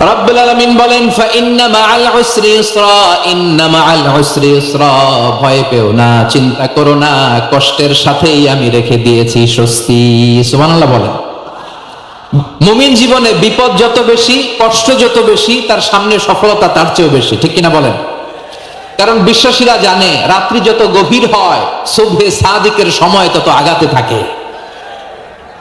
রব্বুল আলামিন বলেন ফাইন্না মাআল উসরি ইসরা ইন্না মাআল উসরি ইসরা। ভয় পেও না, চিন্তা করো না, কষ্টের সাথেই আমি রেখে দিয়েছি স্বস্তি। সুবহানাল্লাহ বলেন। মুমিন জীবনে বিপদ যত বেশি, কষ্ট যত বেশি, তার সামনে সফলতা তার চেয়েও বেশি। ঠিক কিনা বলেন? কারণ বিশ্বাসীরা জানে, রাত্রি যত গভীর হয় শুভে সাদিকের সময় তত আগাতে থাকে।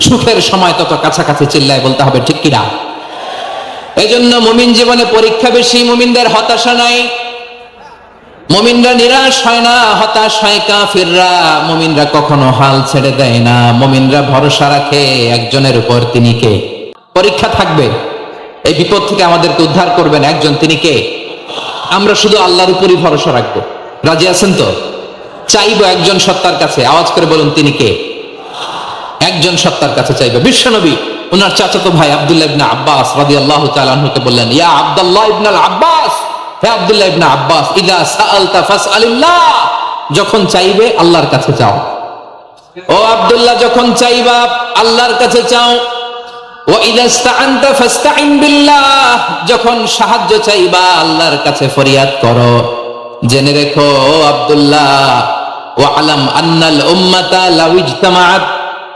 সুখের সময় তত কাছাকাছি চিল্লায় বলতে হবে, ঠিক কিনা? এই জন্য মুমিন জীবনে পরীক্ষা বেশি, মুমিনদের হতাশা নাই। মমিনরা নিরাশ হয় না, হতাশ হয় কাফিররা। মমিনরা কখনো হাল ছেড়ে দেয় না। মমিনরা ভরসা রাখে একজনের উপর তিনি কে? পরীক্ষা থাকবে। এই বিপদ থেকে আমাদেরকে উদ্ধার করবেন একজন, তিনি কে? আমরা শুধু আল্লাহর উপরই ভরসা রাখব। রাজি আছেন তো? চাইব একজন সত্তার কাছে। আওয়াজ করে বলুন, তিনি কে? একজন সত্তার কাছে চাইবে। বিশ্বনবী ওনার চাচাতো ভাই আব্দুল্লাহ ইবনে আব্বাস রাদিয়াল্লাহু তাআলা আনহুকে বললেন, ইয়া আব্দুল্লাহ ইবনে আল আব্বাস, হে আব্দুল্লাহ ইবনে আব্বাস, ইদা সাআলতা ফাসআলিল্লাহ, যখন চাইবে আল্লাহর কাছে চাও। ও আব্দুল্লাহ, যখন চাইবা আল্লাহর কাছে চাও। ও যখন সাহায্য চাইবা আল্লাহর কাছে ফরিয়াদ করো। জেনে রেখো, ও আব্দুল্লাহ, ওয়ালাম আন্নাল উম্মাতা লাউ ইজতামাআত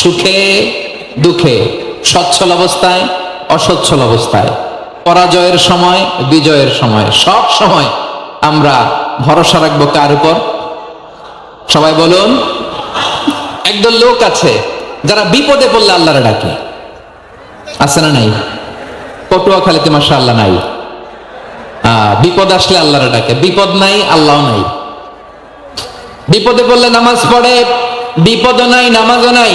সুখে, দুঃখে, সচ্ছল অবস্থায়, অসচ্ছল অবস্থায়। পরাজয়ের সময়, বিজয়ের সময়, সব সময় আমরা ভরসা রাখব কার উপর? সবাই বলুন, একদল লোক আছে যারা বিপদে পড়লে আল্লাহরে ডাকে। আছে না নাই? পটুয়াখালীতে মাসা আল্লাহ নাই বিপদ আসলে আল্লাহরে ডাকে। বিপদ নাই আল্লাহ নাই। বিপদে পড়লে নামাজ পড়ে, বিপদও নাই, নামাজও নাই।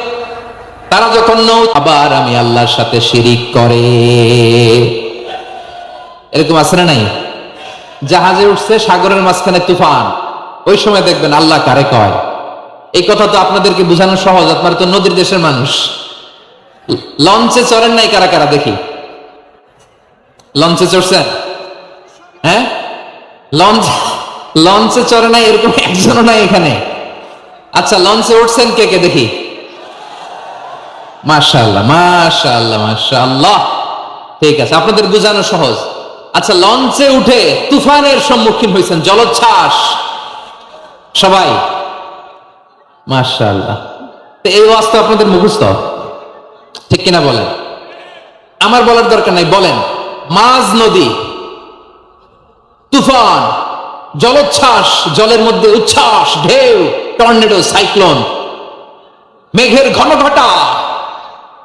তারা যখন নৌ আবার আমি আল্লাহর সাথে শিরিক করে। এরকম আছে না নাই? জাহাজে উঠছে সাগরের মাঝখানে তুফান। ওই সময় দেখবেন আল্লাহ কারে কয়? এই কথা তো আপনাদেরকে বোঝানো সহজ, আপনারা তো নদীর দেশের মানুষ। লঞ্চে চড়েন নাই কারা কারা, দেখি। লঞ্চে চড়ছেন? হ্যাঁ? লঞ্চ লঞ্চে চড়ে নাই, এরকম একজনও নাই এখানে। আচ্ছা লঞ্চে উঠছেন কে কে, দেখি। মাশাআল্লাহ মাশাআল্লাহ মাশাআল্লাহ। ঠিক আছে, আপনাদের বোঝানো সহজ। আচ্ছা লঞ্চে উঠে তুফানের সম্মুখীন হয়েছেন জলোচ্ছ্বাস। সবাই? মাশাআল্লাহ। তো এই ওয়াজটা আপনাদের মুখস্থ। ঠিক কিনা বলেন? আমার বলার দরকার নাই, বলেন। মাঝ নদী, তুফান, জলোচ্ছ্বাস, জলের মধ্যে উচ্ছ্বাস, ঢেউ, টর্নেডো, সাইক্লোন, মেঘের ঘন ঘটা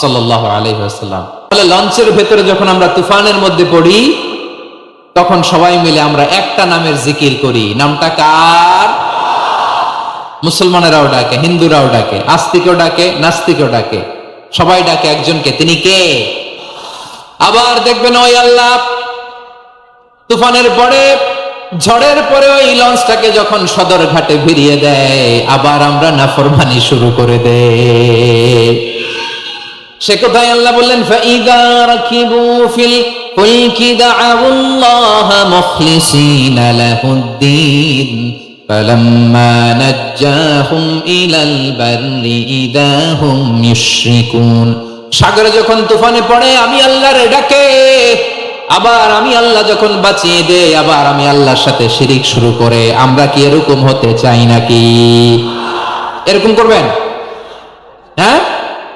সাল্লাল্লাহু আলাইহি ওয়াসাল্লাম। তাহলে লঞ্চের ভেতরে যখন আমরা তুফানের মধ্যে পড়ি, তখন সবাই মিলে আমরা একটা নামের জিকির করি। নামটা কার? মুসলমানেরাও ডাকে, হিন্দুরাও ডাকে, আস্তিকও ডাকে, নাস্তিকও ডাকে। সবাই ডাকে একজনকে, তিনি কে? আবার দেখবেন, ওই আল্লাহ তুফানের পরে, ঝড়ের পরে ওই লঞ্চটাকে যখন সদর ঘাটে ভিড়িয়ে দেয়, আবার আমরা নাফরমানি শুরু করে দেয় সে কোথায় আল্লাহ বললেন ফাইদা রাকিবু ফিল ফুলকি দাআউল্লাহ মুখলিসিনা লাহুদ্দিন فلما نجاهم إلى البر إذا هم يشركون সাগরে যখন তুফানে পড়ে আমি আল্লাহর ডাকে আবার আমি আল্লাহ যখন বাঁচিয়ে দে আবার আমি আল্লাহর সাথে শিরিক শুরু করে আমরা কি এরকম হতে চাই নাকি এরকম করবেন হ্যাঁ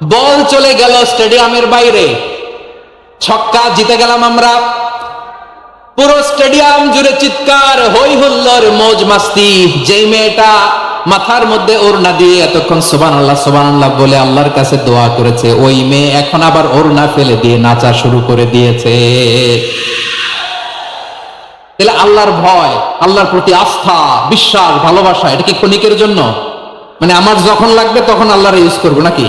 বল চলে গেল স্টেডিয়ামের বাইরে। ছক্কা জিতে গেলাম আমরা। পুরো স্টেডিয়াম জুড়ে চিৎকার হই হুল্লোর মৌজ মাস্তি। যেই মেয়েটা মাথার মধ্যে ওড়না দিয়ে এতক্ষণ সোবান আল্লাহ সোবান আল্লাহ বলে আল্লাহর কাছে দোয়া করেছে, ওই মেয়ে এখন আবার ওড়না ফেলে দিয়ে নাচা শুরু করে দিয়েছে। তাহলে আল্লাহর ভয়, আল্লাহর প্রতি আস্থা, বিশ্বাস, ভালোবাসা, এটা কি ক্ষণিকের জন্য? মানে আমার যখন লাগবে তখন আল্লাহর ইউজ করব নাকি?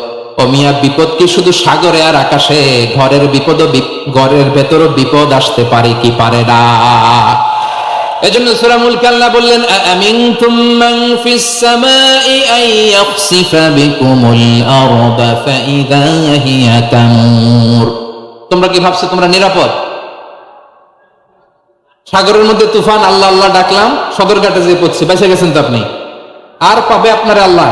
অমিয়া বিপদ কি শুধু সাগরে আর আকাশে? ঘরের বিপদ ঘরের ভেতরও বিপদ আসতে পারে কি পারে না? এজন্য বললেন ফিস সামাই আন ইয়াখসিফা বিকুমুল ফাইদা হিয়া তামুর। তোমরা কি ভাবছ তোমরা নিরাপদ? সাগরের মধ্যে তুফান, আল্লাহ আল্লাহ ডাকলাম সদরঘাটে যে পড়ছে, বেঁচে গেছেন তো আপনি? আর পাবে আপনার আল্লাহ।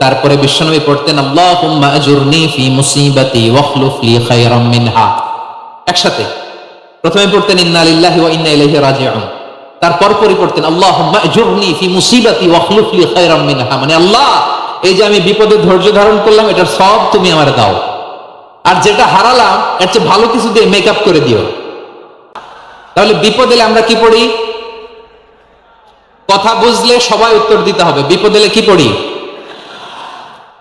তারপরে বিশ্বনবী পড়তেন একসাথে। প্রথমে পড়তেন, ইন্না তারপর পরে পড়তেন মিনহা। মানে আল্লাহ, এই যে আমি বিপদে ধৈর্য ধারণ করলাম, এটার সব তুমি আমার দাও। আর যেটা হারালাম, এর চেয়ে ভালো কিছু দিয়ে মেকআপ করে দিও। তাহলে বিপদ এলে আমরা কি পড়ি? কথা বুঝলে সবাই উত্তর দিতে হবে। বিপদ এলে কি পড়ি?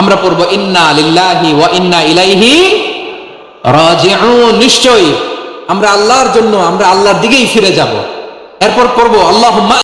আমরা পড়ব, ইন্না লিল্লাহি ওয়া ইন্না ইলাইহি রাজিউন। নিশ্চয়ই আমরা আল্লাহর জন্য আমরা আল্লাহর দিকেই ফিরে যাব। এরপর পড়ব, আল্লাহুম্মা